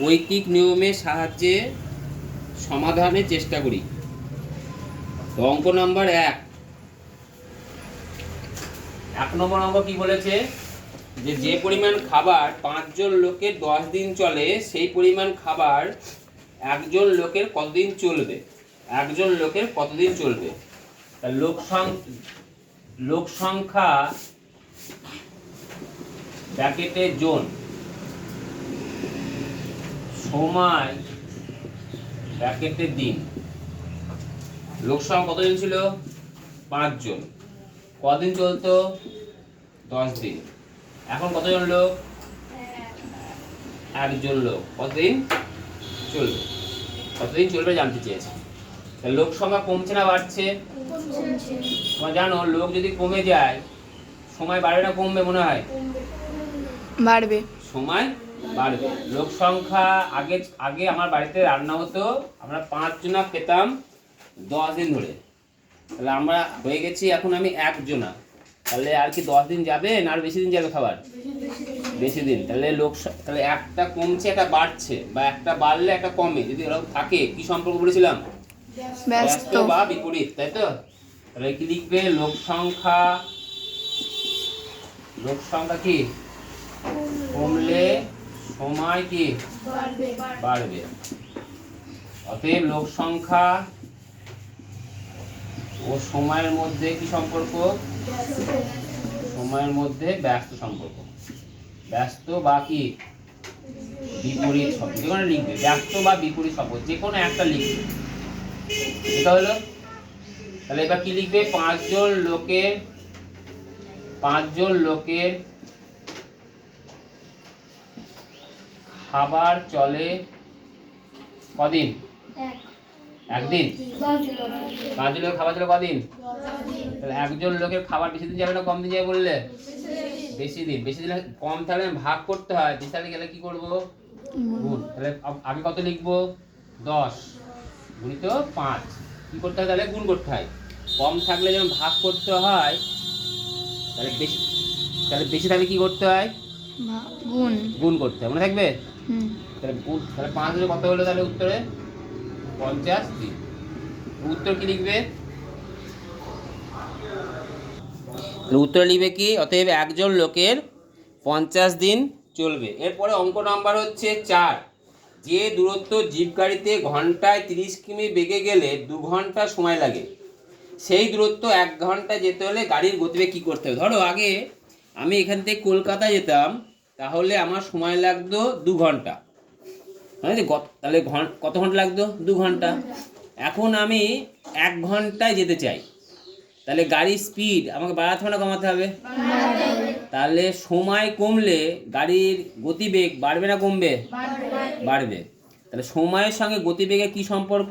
ঐকিক নিয়মের সাহায্যে সমাধানের চেষ্টা করি। অঙ্ক নাম্বার এক। এক নম্বর অঙ্ক কি বলেছে? যে যে পরিমাণ খাবার পাঁচজন লোকের দশ দিন চলে সেই পরিমাণ খাবার একজন লোকের কতদিন চলবে? একজন লোকের কতদিন চলবে? তা লোক লোক সংখ্যা জন। সময় ব্র্যাকেটে দিন। লোক সংখ্যা কতদিন ছিল? পাঁচজন। কদিন চলতো? দশ দিন। এখন কতজন লোক? একজন লোক। কতদিন? চলবে। কতদিন চলবে জানতে চেয়েছে। তা লোক সংখ্যা কমছে না বাড়ছে? তোমরা জানো লোক যদি কমে যায় সময় বাড়বে না কমবে মনে হয়? বাড়বে। সময় বাড়বে লোক সংখ্যা আগে আগে আমার বাড়িতে রান্না হতো আমরা পাঁচ জনা খেতাম দশ দিন ধরে। তাহলে আমরা হয়ে গেছি এখন আমি একজনা তাহলে আর কি দশ দিন যাবে না আর বেশি দিন যাবে খাবার? বেশি দিন। তাহলে লোক তাহলে একটা কমছে একটা বাড়ছে বা একটা বাড়লে একটা কমে। যদি ওরকম থাকে কি সম্পর্ক বলেছিলাম ব্যস্ত বা বিপরীত তাই তো? তাহলে কি লিখবে? লোক সংখ্যা লোক সংখ্যা কি? কমলে সময় কি? বাড়বে অতএব লোক সংখ্যা ও সময়ের মধ্যে কি সম্পর্ক? সময়ের মধ্যে ব্যস্ত সম্পর্ক। ব্যস্ত বা কি? বিপরীত শব্দ। যে কোনো লিখবে। ব্যস্ত বা বিপরীত শব্দ। যে কোনো একটা লিখবে। এটা হলো? তাহলে এবার কি লিখবে? পাঁচজন লোকের পাঁচজন লোকের খাবার চলে কদিন? একদিন? পাঁচজন লোকের খাবার চলে কদিন? তাহলে একজন লোকের খাবার বেশি দিন যাবে না কম দিন যাবে বললে? বেশি দিন। বেশি দিন কম থাকলে ভাগ করতে হয়। বেশি থাকলে গেলে কি করব? গুণ। তাহলে আগে কত লিখব? দশ। গুণিত পাঁচ। কি করতে হয় তাহলে? গুণ করতে হয়। কম থাকলে যেমন ভাগ করতে হয় তাহলে বেশি তাহলে বেশি থাকলে কি করতে হয়? গুণ। গুণ করতে হয়। মনে থাকবে? তাহলে তাহলে পাঁচ হলে কত হলো তাহলে উত্তরে? পঞ্চাশ দিন। উত্তর কি লিখবে? উত্তর লিখবে কি? অতএব একজন লোকের পঞ্চাশ দিন চলবে। এরপরে অঙ্ক নাম্বার হচ্ছে চার। যে দূরত্ব জিপ গাড়িতে ঘন্টায় তিরিশ কিমি বেগে গেলে দু ঘণ্টা সময় লাগে, সেই দূরত্ব এক ঘণ্টা যেতে হলে গাড়ির গতিবেগ কী করতে হবে? ধরো আগে আমি এখান থেকে কলকাতা যেতাম তাহলে আমার সময় লাগতো দু ঘণ্টা। তাহলে কত ঘণ্টা লাগতো? দু ঘণ্টা। এখন আমি এক ঘন্টায় যেতে চাই। তাহলে গাড়ির স্পিড আমাকে বাড়াতে হবে না কমাতে হবে? তাহলে সময় কমলে গাড়ির গতিবেগ বাড়বে না কমবে? বাড়বে। তাহলে সময়ের সঙ্গে গতিবেগের কি সম্পর্ক?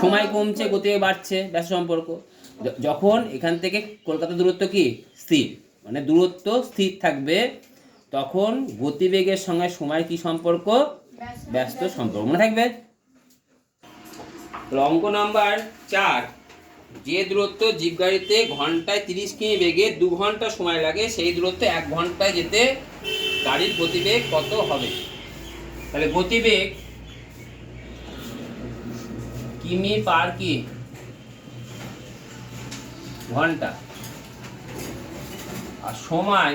সময় কমছে, গতিবেগ বাড়ছে, ব্যস্ত সম্পর্ক। যখন এখান থেকে কলকাতা দূরত্ব কি? স্থির। মানে দূরত্ব স্থির থাকবে, তখন গতিবেগের সঙ্গে সময় কি সম্পর্ক? ব্যস্ত সম্পর্ক। মনে থাকবে? অঙ্ক নাম্বার চার। যে দূরত্ব জিপ গাড়িতে ঘন্টায় তিরিশ কিমি বেগে দু ঘণ্টা সময় লাগে, সেই দূরত্ব এক ঘন্টায় যেতে গাড়ির গতিবেগ কত হবে? তাহলে গতিবেগ কিমি পার কি ঘণ্টা। আর সময়?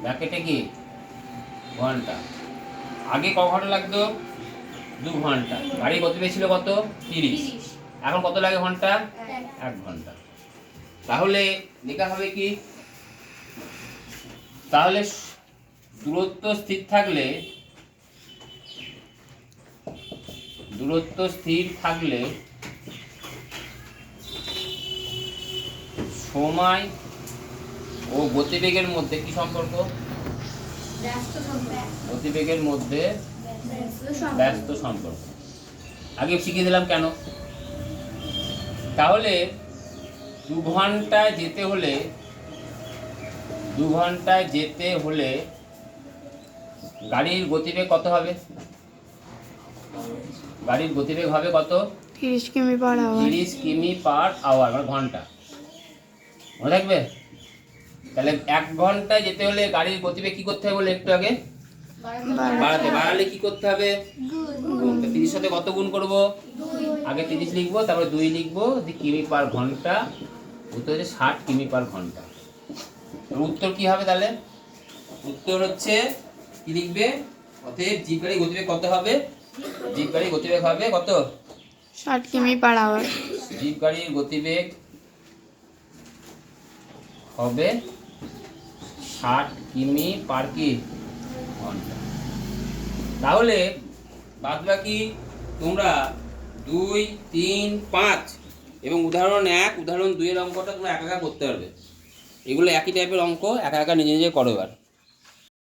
ব্র্যাকেটে কি ঘণ্টা। আগে ক ঘণ্টা লাগতো? দু ঘণ্টা। গাড়ি গতিবেগ ছিল কত? তিরিশ। এখন কত লাগে ঘণ্টা? এক। ঘণ্টা। তাহলে লেখা হবে কি? তাহলে দূরত্ব স্থির থাকলে দূরত্ব স্থির থাকলে সময় ও গতিবেগের মধ্যে কি সম্পর্ক? গতিবেগের মধ্যে ব্যস্ত সম্পর্ক। আগে শিখিয়ে দিলাম কেন? তাহলে দু ঘন্টায় যেতে হলে দু ঘন্টায় যেতে হলে গাড়ির গতিবেগ কত হবে? গাড়ির গতিবেগ হবে কত? তিরিশ কিমি পার আওয়ার। তিরিশ কিমি পার আওয়ার মানে ঘণ্টা। মনে থাকবে তাহলে এক ঘন্টায় যেতে হলে গাড়ির গতিবেগ কি করতে হবে বলে একটু আগে? বাড়াতে। বাড়ালে কি করতে হবে? তিরিশ সাথে কত গুণ করব? আগে তিরিশ লিখব তারপরে দুই লিখব কিমি পার ঘণ্টা উত্তর হচ্ছে ষাট কিমি পার ঘণ্টা। এবার উত্তর কি হবে তাহলে? উত্তর হচ্ছে কি লিখবে? অতএব জিপ গাড়ি গতিবেগ কত হবে? জিপ গাড়ির গতিবেগ হবে কত? ষাট কিমি পার আওয়ার। জিপ গাড়ির গতিবেগ হবে ষাট কিমি পার কি তাহলে বাদ বাকি তোমরা দুই, তিন, পাঁচ এবং উদাহরণ এক, উদাহরণ দুইয়ের অঙ্কটা তোমরা একা একা করতে পারবে। এগুলো একই টাইপের অঙ্ক, একা একা নিজে নিজে করো এবার।